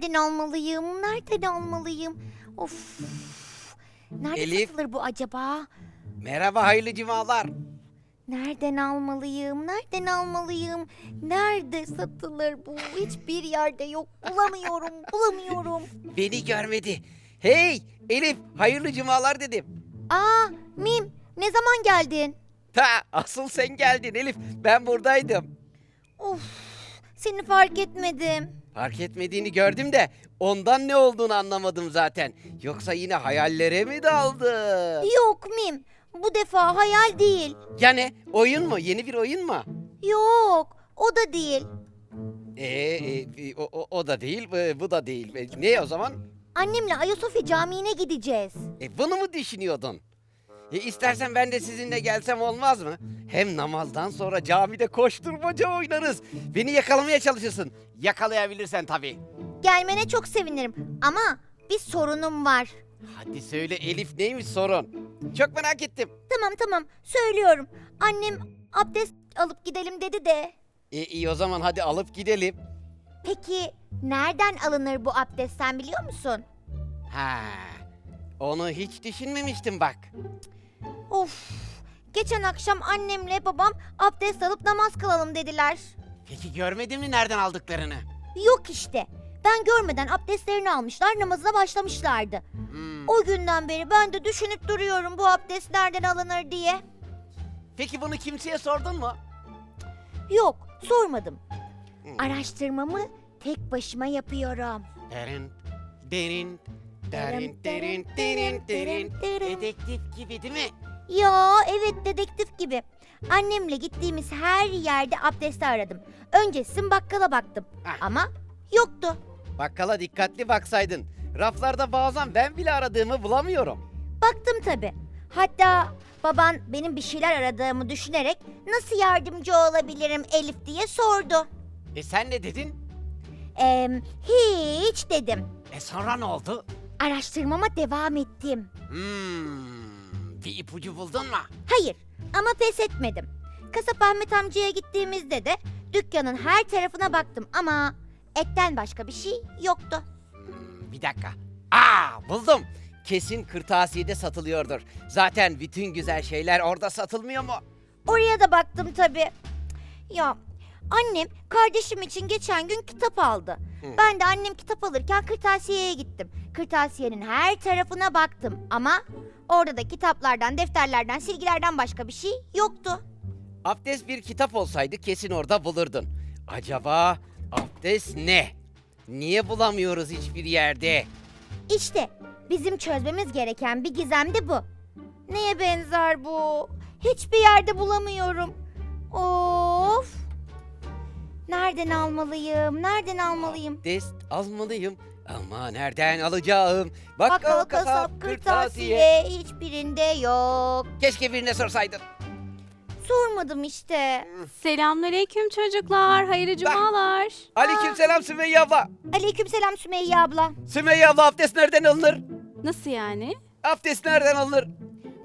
Nereden almalıyım? Nereden almalıyım? Of. Nerede Elif. satılır bu acaba? Merhaba hayırlı cumalar. Nereden almalıyım? Nereden almalıyım? Nerede satılır bu? Hiçbir yerde yok. Bulamıyorum. bulamıyorum. Beni görmedi. Hey Elif hayırlı cumalar dedim. Aa, Mim, ne zaman geldin? Ha asıl sen geldin Elif. Ben buradaydım. Of. Seni fark etmedim. Fark etmediğini gördüm de ondan ne olduğunu anlamadım zaten. Yoksa yine hayallere mi daldı? Yok Mim. Bu defa hayal değil. Ya ne? Oyun mu? Yeni bir oyun mu? Yok. O da değil. Ee, e, o, o, o da değil, bu, bu da değil. E, Ne o zaman? Annemle Ayasofya Camii'ne gideceğiz. E, bunu mu düşünüyordun? E, istersen ben de sizinle gelsem olmaz mı? Hem namazdan sonra camide koşturmaca oynarız. Beni yakalamaya çalışırsın. Yakalayabilirsen tabii. Gelmene çok sevinirim ama bir sorunum var. Hadi söyle Elif neymiş sorun? Çok merak ettim. Tamam tamam söylüyorum. Annem abdest alıp gidelim dedi de. E, iyi o zaman hadi alıp gidelim. Peki nereden alınır bu abdest sen biliyor musun? Ha, onu hiç düşünmemiştim bak. Of. Geçen akşam annemle babam abdest alıp namaz kılalım dediler. Peki görmedin mi nereden aldıklarını? Yok işte. Ben görmeden abdestlerini almışlar namaza başlamışlardı. Hmm. O günden beri ben de düşünüp duruyorum bu abdest nereden alınır diye. Peki bunu kimseye sordun mu? Yok sormadım. Hmm. Araştırmamı tek başıma yapıyorum. Derin, derin, derin, derin, derin, derin. Dedektif gibi değil mi? Ya evet dedektif gibi. Annemle gittiğimiz her yerde abdesti aradım. Öncesi bakkala baktım Ah. ama yoktu. Bakkala dikkatli baksaydın. Raflarda bazen ben bile aradığımı bulamıyorum. Baktım tabi. Hatta baban benim bir şeyler aradığımı düşünerek nasıl yardımcı olabilirim Elif diye sordu. E sen ne dedin? Eee hiç dedim. E sonra ne oldu? Araştırmama devam ettim. Hmm, bir ipucu buldun mu? Hayır ama pes etmedim. Kasap Ahmet amcaya gittiğimizde de dükkanın her tarafına baktım ama etten başka bir şey yoktu. Bir dakika. Aa buldum. Kesin kırtasiyede satılıyordur. Zaten bütün güzel şeyler orada satılmıyor mu? Oraya da baktım tabii. Ya annem kardeşim için geçen gün kitap aldı. Hı. Ben de annem kitap alırken kırtasiyeye gittim. Kırtasiyenin her tarafına baktım ama orada da kitaplardan, defterlerden, silgilerden başka bir şey yoktu. Abdest bir kitap olsaydı kesin orada bulurdun. Acaba abdest ne? Niye bulamıyoruz hiçbir yerde? İşte bizim çözmemiz gereken bir gizem de bu. Neye benzer bu? Hiçbir yerde bulamıyorum. Of. Nereden almalıyım? Nereden almalıyım? Abdest almalıyım ama nereden alacağım? Bakkal, kasap, kırtasiye hiçbirinde yok. Keşke birine sorsaydın. Sormadım işte. Selamünaleyküm çocuklar. Hayırlı cumalar. Aleykümselam Sümeyye abla. Aleykümselam Sümeyye abla. Sümeyye abla abdest nereden alınır? Nasıl yani? Abdest nereden alınır?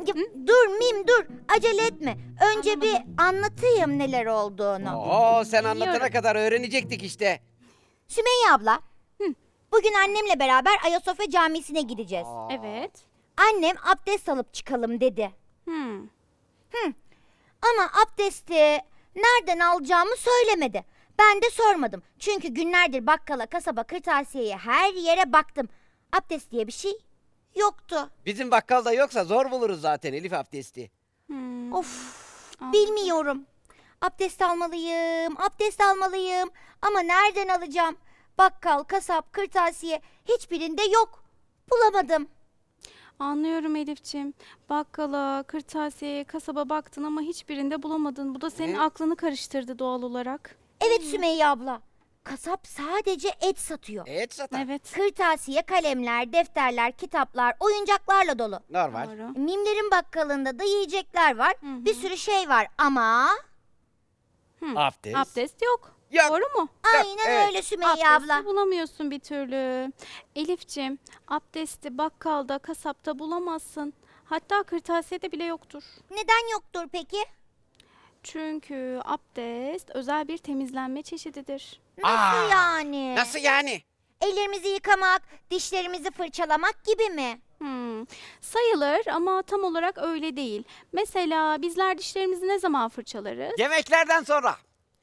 Ya, dur Mim dur. Acele etme. Önce bir anlatayım neler olduğunu. Oo sen anlatana Biliyorum. kadar öğrenecektik işte. Sümeyye abla. Bugün annemle beraber Ayasofya Camisi'ne gideceğiz. Evet. Annem abdest alıp çıkalım dedi. Hmm. Ama abdesti nereden alacağımı söylemedi. Ben de sormadım. Çünkü günlerdir bakkala, kasaba, kırtasiyeye her yere baktım. Abdest diye bir şey yoktu. Bizim bakkalda yoksa zor buluruz zaten Elif abdesti. Hmm. Of Bilmiyorum. Abdest almalıyım, abdest almalıyım. Ama nereden alacağım? Bakkal, kasap, kırtasiye hiçbirinde yok. Bulamadım. Anlıyorum Elifçim. Bakkala, kırtasiyeye, kasaba baktın ama hiçbirinde bulamadın. Bu da senin aklını karıştırdı doğal olarak. Evet Sümeyye abla. Kasap sadece et satıyor. Evet zaten. Evet. Kırtasiye, kalemler, defterler, kitaplar, oyuncaklarla dolu. Normal. Doğru. Mimlerin bakkalında da yiyecekler var. Hı hı. Bir sürü şey var ama Abdest. Abdest yok. Yok. Doğru mu? aynen evet. öyle Sümeyye Abdesti abla. bulamıyorsun bir türlü. Elifçim, abdesti bakkalda, kasapta bulamazsın. Hatta kırtasiyede bile yoktur. Neden yoktur peki? Çünkü abdest özel bir temizlenme çeşididir. Nasıl Aa, yani? Nasıl yani? Ellerimizi yıkamak, dişlerimizi fırçalamak gibi mi? Hmm, Sayılır ama tam olarak öyle değil. Mesela bizler dişlerimizi ne zaman fırçalarız? Yemeklerden sonra.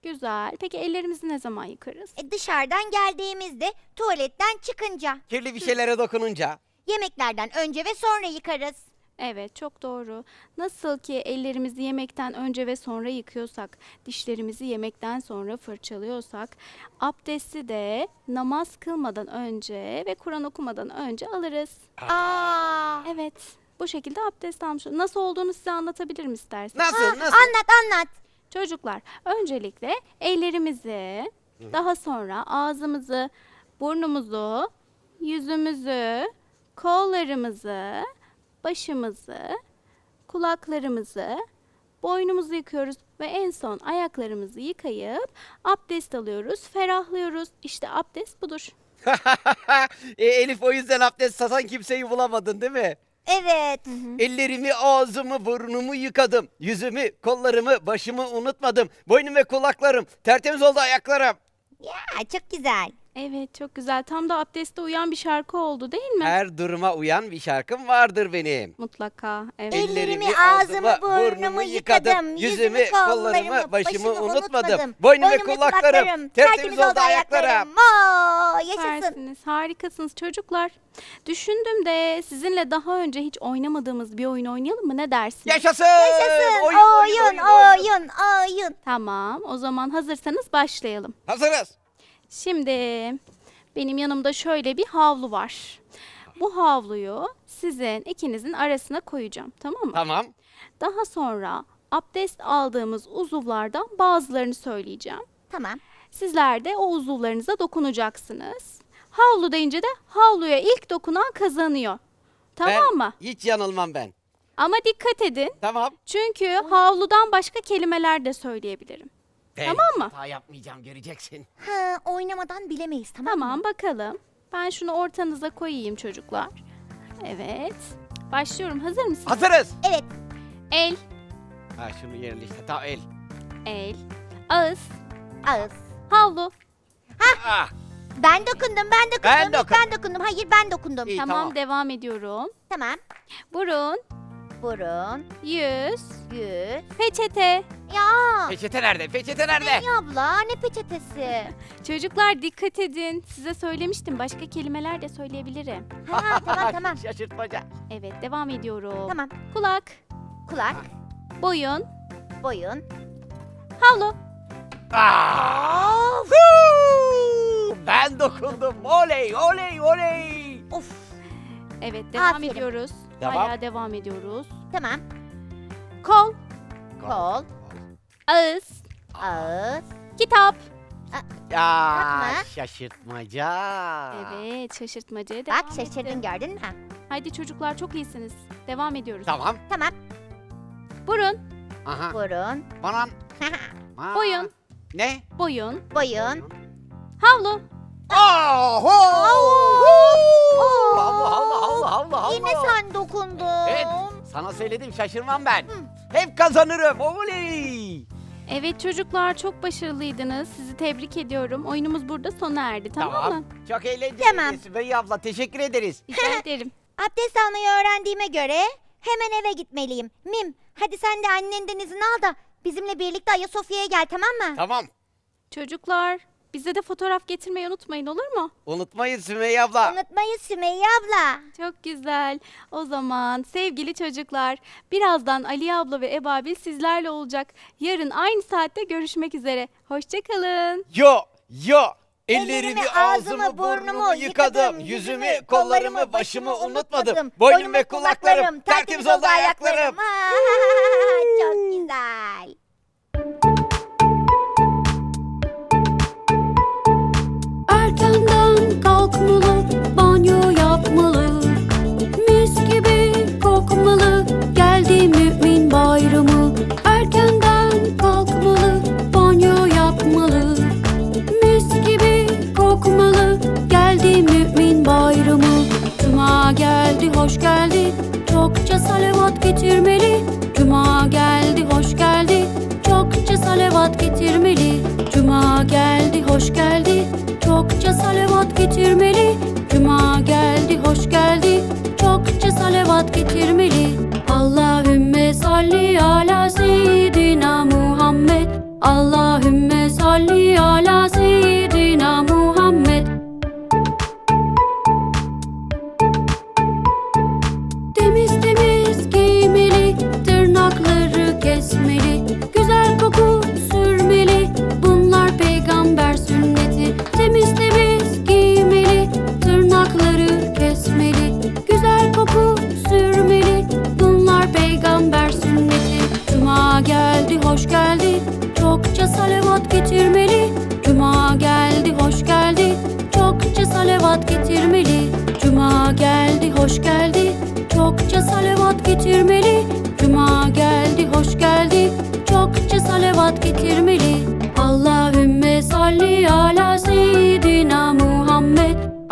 Güzel. Peki ellerimizi ne zaman yıkarız? E dışarıdan geldiğimizde tuvaletten çıkınca, Kirli bir şeylere dokununca. yemeklerden önce ve sonra yıkarız. Evet, çok doğru. Nasıl ki ellerimizi yemekten önce ve sonra yıkıyorsak, dişlerimizi yemekten sonra fırçalıyorsak, abdesti de namaz kılmadan önce ve Kur'an okumadan önce alırız. Aa, Evet, bu şekilde abdest almış. Nasıl olduğunu size anlatabilirim isterseniz. Nasıl? Nasıl? anlat anlat. Çocuklar, öncelikle ellerimizi, daha sonra ağzımızı, burnumuzu, yüzümüzü, kollarımızı, başımızı, kulaklarımızı, boynumuzu yıkıyoruz ve en son ayaklarımızı yıkayıp abdest alıyoruz, ferahlıyoruz. İşte abdest budur. e, Elif o yüzden abdest satan kimseyi bulamadın değil mi? Evet. Ellerimi, ağzımı, burnumu yıkadım. Yüzümü, kollarımı, başımı unutmadım. Boynum ve kulaklarım. Tertemiz oldu ayaklarım. Ya çok güzel. Evet, çok güzel. Tam da abdeste uyan bir şarkı oldu değil mi? Her duruma uyan bir şarkım vardır benim. Mutlaka. Evet. El- Ellerimi, ağzımı, burnumu burnumu yıkadım. Yüzümü, kollarımı, kollarımı, başımı başımı unutmadım. unutmadım. Boynum ve kulaklarım. Tertemiz oldu ayaklarım. Aa, yaşasın. Süpersiniz, harikasınız çocuklar. Düşündüm de sizinle daha önce hiç oynamadığımız bir oyun oynayalım mı? Ne dersiniz? Yaşasın! Yaşasın. Oyun, Oyun, oyun, oyun, oyun. Tamam, o zaman hazırsanız başlayalım. Hazırız. Şimdi benim yanımda şöyle bir havlu var. Bu havluyu sizin ikinizin arasına koyacağım, tamam mı? Tamam. Daha sonra abdest aldığımız uzuvlardan bazılarını söyleyeceğim. Tamam. Sizler de o uzuvlarınıza dokunacaksınız. Havlu deyince de havluya ilk dokunan kazanıyor. Tamam Ben mı? Hiç yanılmam ben. Ama dikkat edin. Tamam. Çünkü havludan başka kelimeler de söyleyebilirim. Ben Tamam mı? Hata yapmayacağım göreceksin. Ha, oynamadan bilemeyiz tamam, mı? Tamam bakalım. Ben şunu ortanıza koyayım çocuklar. Evet. Başlıyorum. Hazır mısınız? Hazırız. Evet. El, Ha şunu yerleştir. Tamam el. el, ağız, Ağız. havlu. Ah, Ben dokundum, ben dokundum. Ben ilk dokun- ben dokundum. Hayır ben dokundum. İyi, tamam, tamam. devam ediyorum. Tamam. Burun, Burun, yüz, yüz. peçete. Ya. peçete nerede? Peçete nerede? Sümeyye abla ne peçetesi? Çocuklar dikkat edin. Size söylemiştim. Başka kelimeler de söyleyebilirim. Ha tamam tamam. Şaşırtmaca. Evet, devam ediyorum. Tamam. Kulak, Kulak, boyun, boyun. havlu. Ah! Huu! Ben dokundum. Oley oley oley. Of. Evet, devam Aferin. ediyoruz. Devam. Hala devam ediyoruz. Tamam. Kol, Kol, ağız, ağız. kitap. Ya Yapma. şaşırtmaca. Evet, şaşırtmacaya Bak devam şaşırdın ettim. gördün mü? Haydi çocuklar çok iyisiniz. Devam ediyoruz. Tamam. Tamam. Burun, Aha. Burun, Bana. Aa. Boyun. Ne? boyun, boyun. havlu. Oh! Oo. Havlu havlu havlu havlu havlu. Yine sen dokundun. Evet. Sana söyledim şaşırmam ben. Hep kazanırım. Oley. Evet çocuklar çok başarılıydınız. Sizi tebrik ediyorum. Oyunumuz burada sona erdi tamam, mı? Çok eğlenceli. Tamam. Sümeyye abla teşekkür ederiz. Rica ederim. Abdest almayı öğrendiğime göre hemen eve gitmeliyim. Mim hadi sen de annenden izin al da bizimle birlikte Ayasofya'ya gel tamam mı? tamam. Çocuklar Bize de fotoğraf getirmeyi unutmayın olur mu? Unutmayın Sümeyye abla. Unutmayın Sümeyye abla. Çok güzel. O zaman sevgili çocuklar, birazdan Ali abla ve Ebabil sizlerle olacak. Yarın aynı saatte görüşmek üzere. Hoşçakalın. Yo yo. Ellerimi, Ellerimi, ağzımı, burnumu yıkadım. Yüzümü, kollarımı, başımı unutmadım. Boynum ve kulaklarım, tertemiz oldu ayaklarım. Çok güzel. Kalkmalı, banyo yapmalı. Mis gibi kokmalı, geldi mümin bayramı. Erkenden kalkmalı, banyo yapmalı. Mis gibi kokmalı, geldi mümin bayramı. Cuma geldi, hoş geldi, çokça salavat getirmeli Cuma geldi, salavat getirmeli. Cuma geldi, hoş geldi, çokça salavat getirmeli. Cuma geldi, hoş geldi, çokça salavat getirmeli. Allahümme salli ala seyyidina Muhammed. Allahümme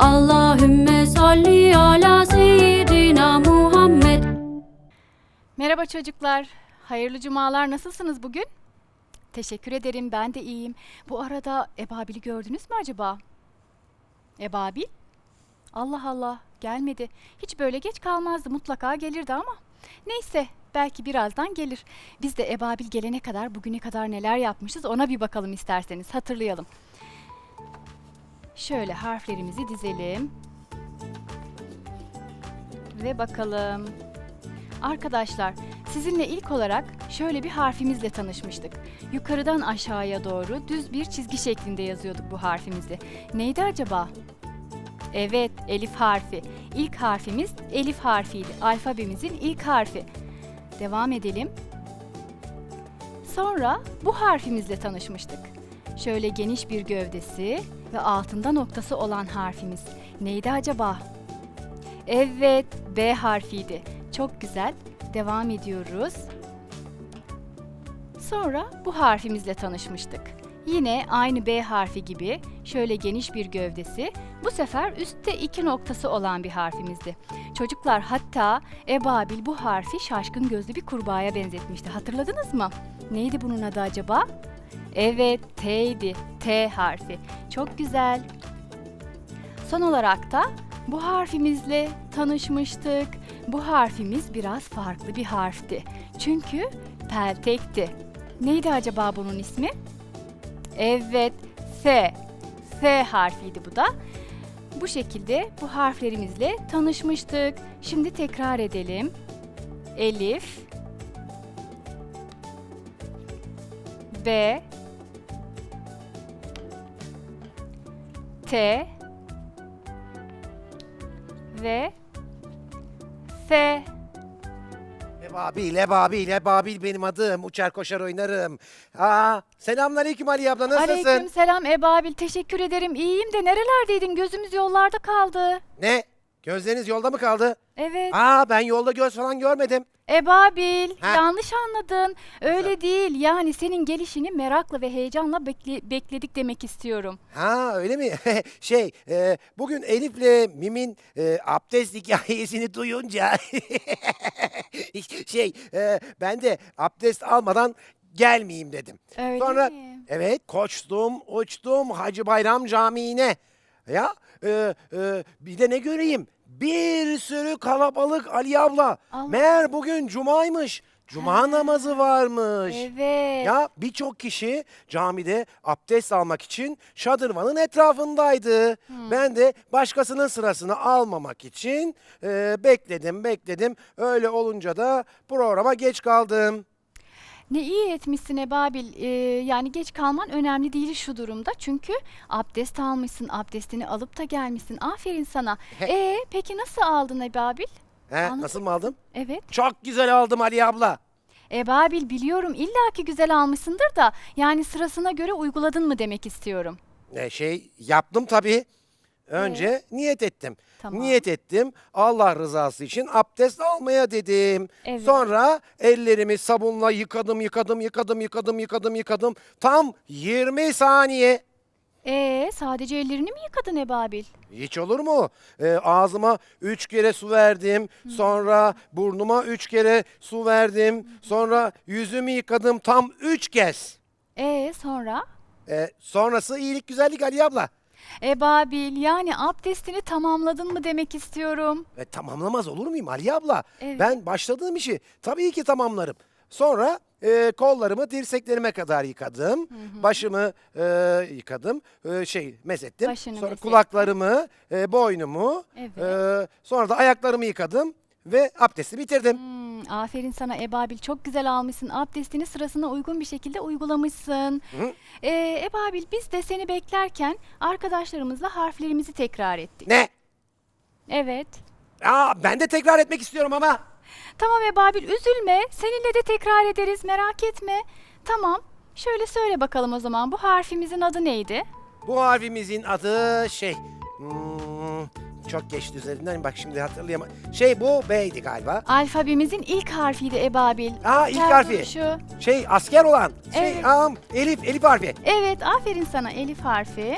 Allahümme salli ala seyyidina Muhammed. Merhaba çocuklar. Hayırlı cumalar. Nasılsınız bugün? Teşekkür ederim. Ben de iyiyim. Bu arada Ebabil'i gördünüz mü acaba? Ebabil? Allah Allah. Gelmedi. Hiç böyle geç kalmazdı. Mutlaka gelirdi ama. Neyse. Belki birazdan gelir. Biz de Ebabil gelene kadar bugüne kadar neler yapmışız ona bir bakalım isterseniz. Hatırlayalım. Şöyle harflerimizi dizelim. Ve bakalım. Arkadaşlar, sizinle ilk olarak şöyle bir harfimizle tanışmıştık. Yukarıdan aşağıya doğru düz bir çizgi şeklinde yazıyorduk bu harfimizi. Neydi acaba? Evet, elif harfi. İlk harfimiz elif harfiydi. Alfabemizin ilk harfi. Devam edelim. Sonra bu harfimizle tanışmıştık. Şöyle geniş bir gövdesi ve altında noktası olan harfimiz. Neydi acaba? Evet, B harfiydi. Çok güzel. Devam ediyoruz. Sonra bu harfimizle tanışmıştık. Yine aynı B harfi gibi şöyle geniş bir gövdesi, bu sefer üstte iki noktası olan bir harfimizdi. Çocuklar hatta Ebabil bu harfi şaşkın gözlü bir kurbağaya benzetmişti. Hatırladınız mı? Neydi bunun adı acaba? Evet, T'ydi. T harfi. Çok güzel. Son olarak da bu harfimizle tanışmıştık. Bu harfimiz biraz farklı bir harfti. Çünkü peltekti. Neydi acaba bunun ismi? Evet, F. F harfiydi bu da. Bu şekilde bu harflerimizle tanışmıştık. Şimdi tekrar edelim. Elif, B, T, ve F. Ebabil, Ebabil, Ebabil benim adım. Uçar koşar oynarım. Aa, selamünaleyküm Ali abla nasılsın? Aleyküm selam Ebabil. Teşekkür ederim. İyiyim de nerelerdeydin? Gözümüz yollarda kaldı. Ne? Gözleriniz yolda mı kaldı? Evet. Aa ben yolda göz falan görmedim. Ebabil, Ha. yanlış anladın. Öyle değil. Yani senin gelişini merakla ve heyecanla bekle- bekledik demek istiyorum. Ha öyle mi? şey e, bugün Elif'le Mim'in e, abdest hikayesini duyunca şey e, ben de abdest almadan gelmeyeyim dedim. Öyle Sonra mi? evet koştum uçtum Hacı Bayram Camii'ne. Ya e, e, bir de ne göreyim? Bir sürü kalabalık Ali abla. Allah. Meğer bugün cumaymış. Cuma namazı varmış. Evet. Ya birçok kişi camide abdest almak için şadırvanın etrafındaydı. Ben de başkasının sırasını almamak için e, bekledim bekledim. Öyle olunca da programa geç kaldım. Ne iyi etmişsin Ebabil. Ee, yani geç kalman önemli değil şu durumda. Çünkü abdest almışsın, abdestini alıp da gelmişsin. Aferin sana. Ee, peki nasıl aldın Ebabil? He, nasıl mı aldım? Evet. Çok güzel aldım Ali abla. Ebabil biliyorum illaki güzel almışsındır da yani sırasına göre uyguladın mı demek istiyorum. E, şey yaptım tabii. Önce niyet ettim. Tamam. Niyet ettim. Allah rızası için abdest almaya dedim. Evet. Sonra ellerimi sabunla yıkadım, yıkadım, yıkadım, yıkadım, yıkadım, yıkadım. Tam 20 saniye. Ee, sadece ellerini mi yıkadın Ebabil? Hiç olur mu? Ee, ağzıma üç kere su verdim. Sonra burnuma üç kere su verdim. Sonra yüzümü yıkadım tam üç kez. Ee, sonra? Ee, sonrası iyilik güzellik Ali abla. Ebabil yani abdestini tamamladın mı demek istiyorum. E, tamamlamaz olur muyum Ali abla? Evet. Ben başladığım işi tabii ki tamamlarım. Sonra e, kollarımı dirseklerime kadar yıkadım. Başımı e, yıkadım. E, şey mesettim. Başını sonra mesettin. kulaklarımı, e, boynumu. Evet. e, sonra da ayaklarımı yıkadım ve abdesti bitirdim. Hmm, aferin sana Ebabil çok güzel almışsın. Abdestini sırasına uygun bir şekilde uygulamışsın. Hı. Ee, Ebabil biz de seni beklerken arkadaşlarımızla harflerimizi tekrar ettik. Ne? Evet. Aa, ben de tekrar etmek istiyorum ama. Tamam Ebabil üzülme. Seninle de tekrar ederiz merak etme. Tamam. Şöyle söyle bakalım o zaman bu harfimizin adı neydi? Bu harfimizin adı şey. hmm, çok geçti üzerinden bak şimdi hatırlayamam. Şey bu B'ydi galiba. Alfabemizin ilk harfiydi Ebabil. Aa ilk Gel harfi. duruşu. Şey asker olan. Şey, Evet. am, Elif, Elif harfi. Evet aferin sana Elif harfi.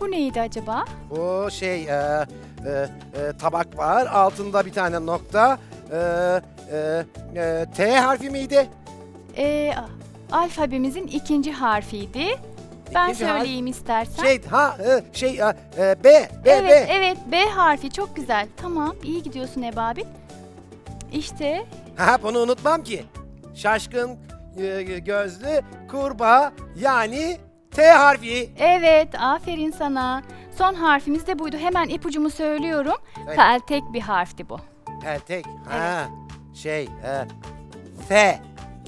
Bu neydi acaba? Bu şey e, e, e, tabak var. Altında bir tane nokta. E, e, e, T harfi miydi? Ee, alfabemizin ikinci harfiydi. Ben İkinci harf- söyleyeyim istersen. Şey ha e, şey e, e, B B evet, B. evet B harfi çok güzel. Tamam, iyi gidiyorsun Ebabil. İşte Ha bunu unutmam ki. Şaşkın e, gözlü kurbağa yani T harfi. evet, aferin sana. Son harfimiz de buydu. Hemen ipucumu söylüyorum. Evet. Peltek bir harfti bu. Peltek. Ha şey e, F.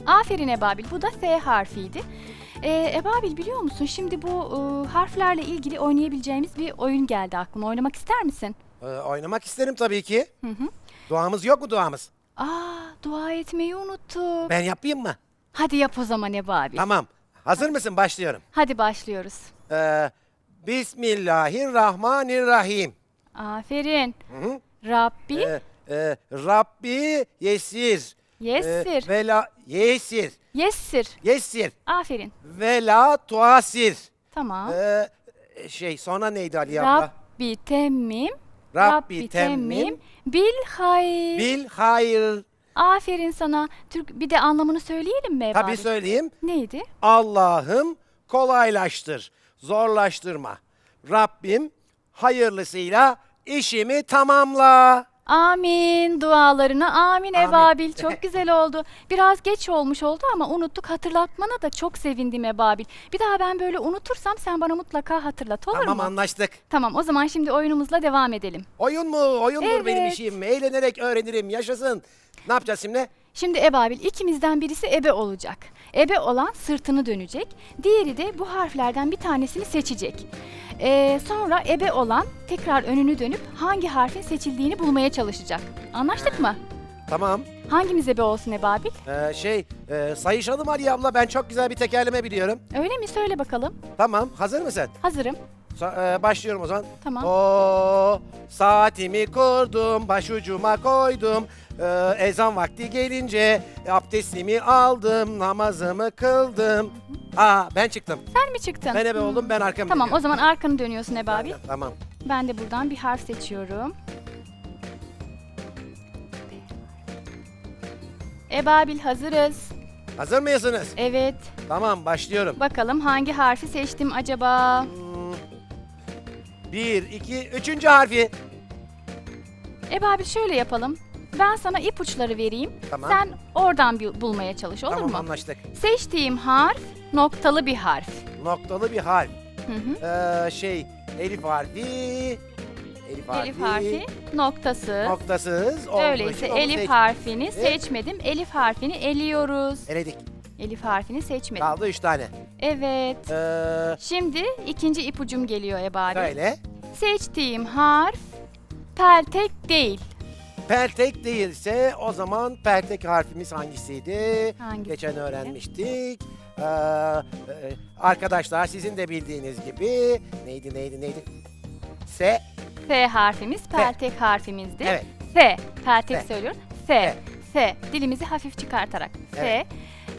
Aferin Ebabil. Bu da S harfiydi. Ee, Ebabil biliyor musun? Şimdi bu e, harflerle ilgili oynayabileceğimiz bir oyun geldi aklıma. Oynamak ister misin? E, oynamak isterim tabii ki. Hı hı. Duamız yok mu duamız? Aa, dua etmeyi unuttuk. Ben yapayım mı? Hadi yap o zaman Ebabil. Tamam. Hazır mısın? Başlıyorum. Hadi başlıyoruz. Ee, Bismillahirrahmanirrahim. Aferin. Hı hı. Rabbi Ee, e, Rabbi yesir. yessir. Ee, vela yesir. Yessir. Yesir. Aferin. Vela tuasir. Tamam. Ee, şey sonra neydi Ali abla? Rabbi temmim. Rabbi temmim. Bil hayr. Bil hayır. Aferin sana. Türk bir de anlamını söyleyelim mi? Tabii söyleyeyim. Neydi? Allah'ım kolaylaştır, zorlaştırma. Rabbim hayırlısıyla işimi tamamla. Amin. Dualarına amin, Amin. Ebabil. Çok güzel oldu. Biraz geç olmuş oldu ama unuttuk. Hatırlatmana da çok sevindim Ebabil. Bir daha ben böyle unutursam sen bana mutlaka hatırlat olur tamam mu? anlaştık. Tamam o zaman şimdi oyunumuzla devam edelim. Oyun mu? Oyundur benim Evet. işim. Eğlenerek öğrenirim. Yaşasın. Ne yapacağız şimdi? Şimdi Ebabil ikimizden birisi ebe olacak. Ebe olan sırtını dönecek. Diğeri de bu harflerden bir tanesini seçecek. Ee, sonra ebe olan tekrar önünü dönüp hangi harfin seçildiğini bulmaya çalışacak. Anlaştık mı? Tamam. Hangimiz ebe olsun Ebabil? Ee, şey, e, sayışalım Ali abla. Ben çok güzel bir tekerleme biliyorum. Öyle mi? Söyle bakalım. Tamam. Hazır mısın? Hazırım. Sa- e, başlıyorum o zaman. Tamam. O saatimi kurdum, başucuma koydum. Ee, ezan vakti gelince abdestimi aldım, namazımı kıldım. Aa ben çıktım. Sen mi çıktın? Ben ebe oldum, ben arkamı Tamam o dönüyorum. zaman arkanı dönüyorsun Ebabil. Tamam. Ben de buradan bir harf seçiyorum. Ebabil hazırız. Hazır mıyısınız? Evet. Tamam başlıyorum. Bakalım hangi harfi seçtim acaba? Hmm. Bir, iki, üçüncü harfi. Ebabil şöyle yapalım. Ben sana ipuçları vereyim. Tamam. Sen oradan bir bulmaya çalış olur tamam mu? anlaştık. Seçtiğim harf noktalı bir harf. Noktalı bir harf. Hı hı. Ee, şey Elif harfi. Elif harfi. Elif harfi noktası. Noktasız. olduğu Öyleyse onu Elif seç- harfini Evet. seçmedim. Elif harfini eliyoruz. Eledik. Elif harfini seçmedim. Kaldı üç tane. Evet. Ee, Şimdi ikinci ipucum geliyor Ebabi. söyle. Seçtiğim harf peltek değil. Peltek değilse o zaman peltek harfimiz hangisiydi? Hangisiydi? Geçen öğrenmiştik. Ee, e, arkadaşlar sizin de bildiğiniz gibi neydi neydi neydi? S. F harfimiz peltek harfimizdi. Evet. F. Peltek F. söylüyoruz. F. F. Dilimizi hafif çıkartarak. F. Evet.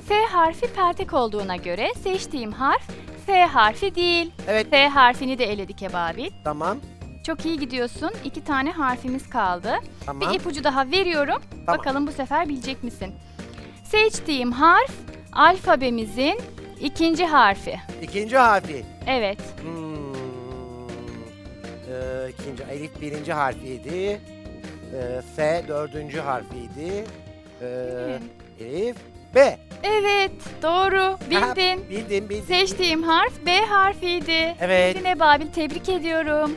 F harfi peltek olduğuna göre seçtiğim harf F harfi değil. Evet. F harfini de eledik Ebabil. Tamam. Çok iyi gidiyorsun. İki tane harfimiz kaldı. Tamam. Bir ipucu daha veriyorum. Tamam. Bakalım bu sefer bilecek misin? Seçtiğim harf alfabemizin ikinci harfi. İkinci harfi. Evet. Hmm. Ee, ikinci Elif birinci harfiydi. Ee, F dördüncü harfiydi. Ee, Elif B. Evet, doğru. Bildin. Ha, bildim bildim. Seçtiğim harf B harfiydi. Evet. Bildin Ebabil, tebrik ediyorum.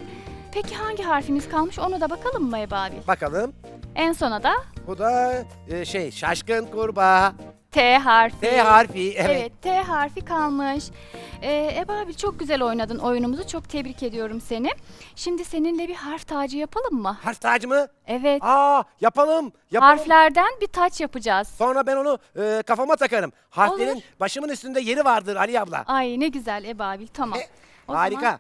Peki hangi harfimiz kalmış onu da bakalım mı Ebabil? Bakalım. En sona da Bu da e, şey şaşkın kurbağa. T harfi. T harfi. Evet. Evet, T harfi kalmış. Ee, Ebabil çok güzel oynadın oyunumuzu. Çok tebrik ediyorum seni. Şimdi seninle bir harf tacı yapalım mı? Harf tacı mı? Evet. Aa yapalım. yapalım. Harflerden bir taç yapacağız. Sonra ben onu e, kafama takarım. Harflerin Olur. başımın üstünde yeri vardır Ali abla. Ay ne güzel Ebabil tamam. E, O harika.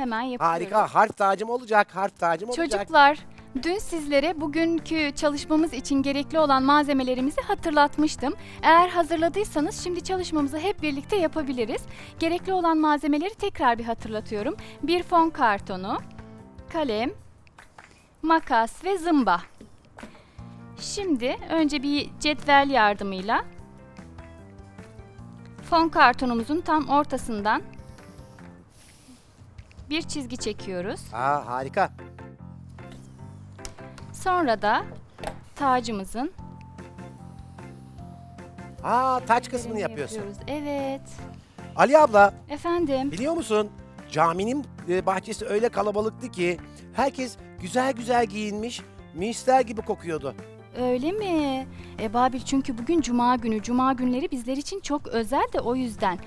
Hemen yapıyorum. Harika. Harf tacım olacak. Harf tacım olacak. Çocuklar, dün sizlere bugünkü çalışmamız için gerekli olan malzemelerimizi hatırlatmıştım. Eğer hazırladıysanız şimdi çalışmamızı hep birlikte yapabiliriz. Gerekli olan malzemeleri tekrar bir hatırlatıyorum. Bir fon kartonu, kalem, makas ve zımba. Şimdi önce bir cetvel yardımıyla fon kartonumuzun tam ortasından bir çizgi çekiyoruz. Aa harika. Sonra da tacımızın Aa taç kısmını yapıyorsun. yapıyoruz. Evet. Ali abla Efendim. biliyor musun? Caminin e, bahçesi öyle kalabalıktı ki herkes güzel güzel giyinmiş, mister gibi kokuyordu. Öyle mi? E Babil çünkü bugün cuma günü. Cuma günleri bizler için çok özel de o yüzden.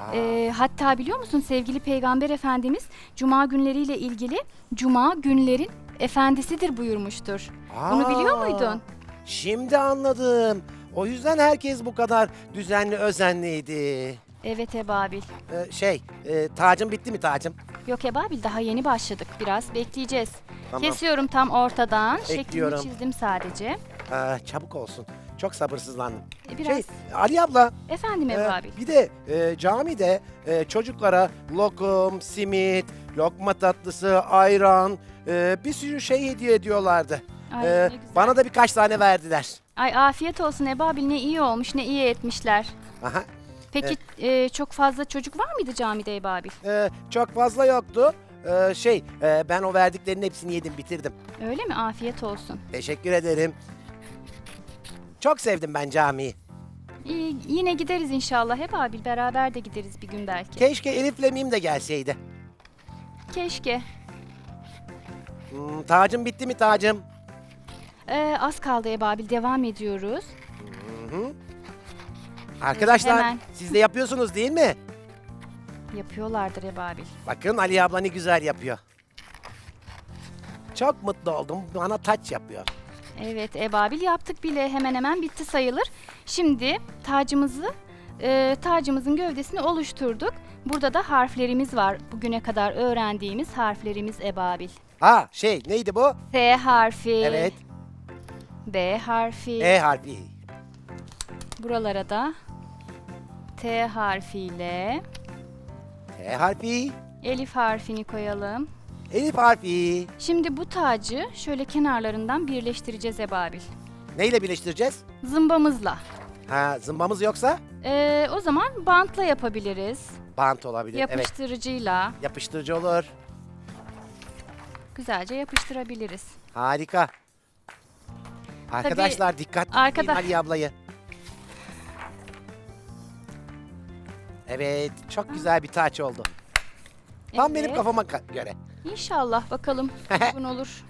Aa, E, hatta biliyor musun sevgili Peygamber Efendimiz cuma günleriyle ilgili cuma günlerin efendisidir buyurmuştur. Bunu biliyor aa, muydun? Şimdi anladım. O yüzden herkes bu kadar düzenli özenliydi. Evet Ebabil. Ee, şey, e, tacım bitti mi tacım? Yok Ebabil daha yeni başladık. Biraz bekleyeceğiz. Tamam. Kesiyorum tam ortadan. Ekliyorum. Şeklini çizdim sadece. Aa, çabuk olsun. Çok sabırsızlandım. E, biraz Şey, Ali abla, efendim e, Ebabil. bir de e, camide e, çocuklara lokum, simit, lokma tatlısı, ayran, e, bir sürü şey hediye ediyorlardı. Ay, E, bana da birkaç tane verdiler. Ay afiyet olsun Ebabil ne iyi olmuş ne iyi etmişler. Aha. Peki e, çok fazla çocuk var mıydı camide Ebabil? E, çok fazla yoktu. E, şey, e, ben o verdiklerinin hepsini yedim, bitirdim. Öyle mi? Afiyet olsun. Teşekkür ederim. Çok sevdim ben camiyi. İyi, yine gideriz inşallah Ebabil. Beraber de gideriz bir gün belki. Keşke Elif'le Mim de gelseydi. Keşke. Hmm, tacım bitti mi tacım? Ee, az kaldı Ebabil. Devam ediyoruz. Arkadaşlar hemen. siz de yapıyorsunuz değil mi? Yapıyorlardır Ebabil. Bakın Ali abla ne güzel yapıyor. Çok mutlu oldum. Bana taç yapıyor. Evet Ebabil yaptık bile. Hemen hemen bitti sayılır. Şimdi tacımızı, e, tacımızın gövdesini oluşturduk. Burada da harflerimiz var. Bugüne kadar öğrendiğimiz harflerimiz Ebabil. Ha şey neydi bu? S harfi, Evet. B harfi, E harfi. buralara da T harfiyle T harfi. Elif harfini koyalım. Elif harfi. Şimdi bu tacı şöyle kenarlarından birleştireceğiz Ebabil. Neyle birleştireceğiz? Zımbamızla. Ha zımbamız yoksa Ee, o zaman bantla yapabiliriz. bant olabilir. Evet. Yapıştırıcıyla Yapıştırıcı olur. güzelce yapıştırabiliriz. Harika. Arkadaşlar dikkatli arkada- Ali ablayı. Evet, çok güzel bir taç oldu. Tam benim Evet. kafama ka- göre. İnşallah bakalım uygun olur.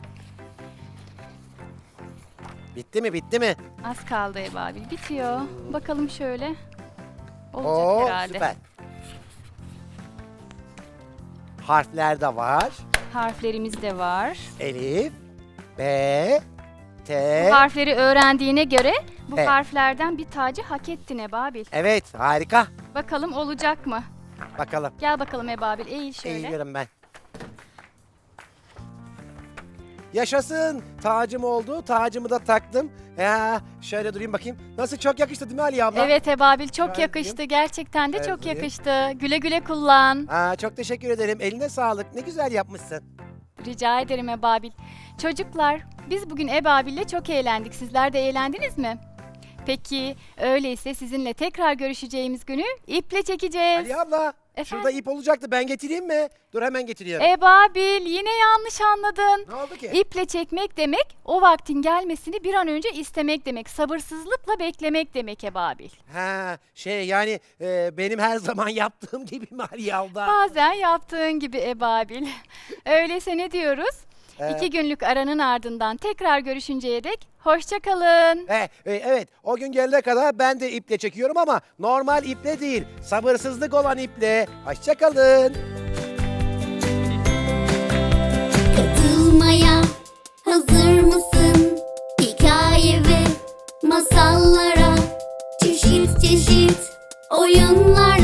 Bitti mi, bitti mi? Az kaldı Ebabil. Bitiyor. Bakalım şöyle. Olacak Oo, herhalde. süper. Harfler de var. Harflerimiz de var. Elif, B, T. Bu harfleri öğrendiğine göre bu Evet. harflerden bir tacı hak ettin Ebabil. Evet, harika. Bakalım olacak mı? Bakalım. Gel bakalım Ebabil eğil şöyle. Eğiliyorum ben. Yaşasın. Tacım oldu. Tacımı da taktım. Ya, şöyle durayım bakayım. Nasıl çok yakıştı değil mi Ali abla? Evet Ebabil çok Şöyle yakıştı. Gerçekten de çok yakıştı. Güle güle kullan. Aa, çok teşekkür ederim. Eline sağlık. Ne güzel yapmışsın. Rica ederim Ebabil. Çocuklar, biz bugün Ebabil'le çok eğlendik. Sizler de eğlendiniz mi? Peki, öyleyse sizinle tekrar görüşeceğimiz günü iple çekeceğiz. Ali abla. Efendim? Şurada ip olacaktı. Ben getireyim mi? Dur hemen getiriyorum. Ebabil, yine yanlış anladın. ne oldu ki? İple çekmek demek, o vaktin gelmesini bir an önce istemek demek. Sabırsızlıkla beklemek demek Ebabil. Ha, şey yani e, benim her zaman yaptığım gibi abla? Bazen yaptığın gibi Ebabil. Öyleyse ne diyoruz? Ee, İki günlük aranın ardından tekrar görüşünceye dek hoşça kalın. E, e, evet o gün gelene kadar ben de iple çekiyorum ama normal iple değil. Sabırsızlık olan iple. Hoşçakalın. Katılmaya hazır mısın? Hikaye ve masallara çeşit çeşit oyunlarla